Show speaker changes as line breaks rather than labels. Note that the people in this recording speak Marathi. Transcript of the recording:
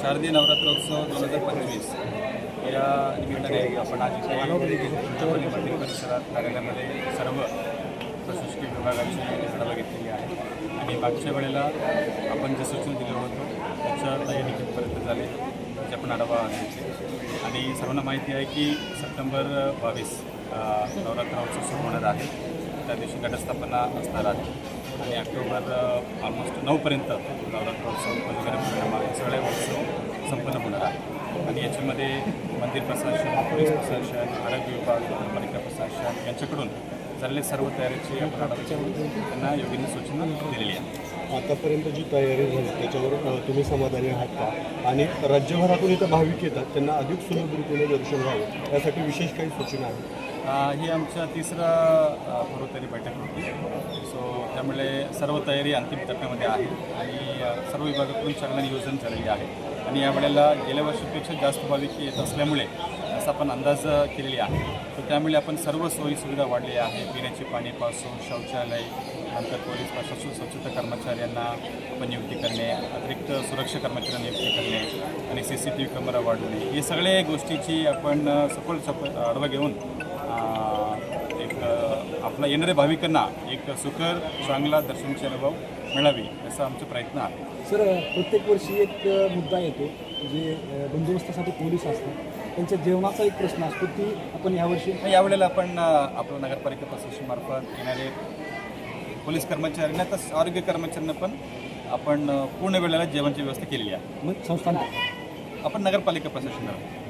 शारदीय नवरात्रोत्सव दोन हजार पंचवीस. या निमित्ताने आपण आज इथे चिंचवली मंदिर परिसरात कार्यालयामध्ये सर्व प्रशासकीय विभागाची आढावा घेतलेली आहे. आणि मागच्या वेळेला आपण जे सूचना दिलं होतं त्याच्या तयारी कितपर्यंत झाले. त्याचे आपण आढावा घेतले आणि सर्वांना माहिती आहे की सप्टेंबर बावीस नवरात्र उत्सव सुरू होणार आहे. त्या दिवशी घटस्थापना असणार आहे. आणि ऑक्टोबर ऑलमोस्ट नऊपर्यंत नवरात्रोत्सव वगैरे परिणाम हे सगळे उत्सव संपन्न होणार आहे. आणि याच्यामध्ये मंदिर प्रशासन पोलीस प्रशासन आरोग्य विभाग महापालिका प्रशासन यांच्याकडून झालेल्या सर्व तयारीची आपण त्यांना योग्य सूचना दिलेली आहे.
आतापर्यंत जी तयारी झाली त्याच्यावर तुम्ही समाधानी आहात का? आणि राज्यभरातून इथं भाविक येतात त्यांना अधिक सुलभरीतीने दर्शन व्हावं यासाठी विशेष काही सूचना आहेत?
ही आमच्या तिसरा अ, पूर्वतयारी बैठक होती. सो त्यामुळे सर्व तयारी अंतिम टप्प्यामध्ये आहे आणि सर्व विभागाकडून चांगलं नियोजन झालेले आहे. आणि यावेळेला गेल्या वर्षीपेक्षा जास्त भाविक येत असल्यामुळे असं आपण अंदाज केलेली आहे. तर त्यामुळे आपण सर्व सोयीसुविधा वाढली आहे पिण्याचे पाणीपासून शौचालय नंतर पोलीस प्रशासन स्वच्छता कर्मचाऱ्यांना आपण नियुक्ती करणे अतिरिक्त सुरक्षा कर्मचाऱ्यांना नियुक्ती करणे आणि C C T V camera वाढवणे. हे सगळे गोष्टीची आपण सखोल सप आढावा घेऊन आपला येणाऱ्या भाविकांना एक सुकर चांगला दर्शनाचे अनुभव मिळावी असा आमचा प्रयत्न आहे.
सर प्रत्येक वर्षी एक मुद्दा येतो जे बंदोबस्तासाठी पोलीस असतात त्यांच्या जेवणाचा एक प्रश्न असतो ती आपण यावर्षी
यावेळेला आपण आपलं नगरपालिका प्रशासनामार्फत येणारे पोलीस कर्मचाऱ्यांना तसंच आरोग्य कर्मचाऱ्यांना पण आपण पूर्ण वेळेला जेवणाची व्यवस्था केलेली आहे.
मग संस्थान?
आपण नगरपालिका प्रशासनावर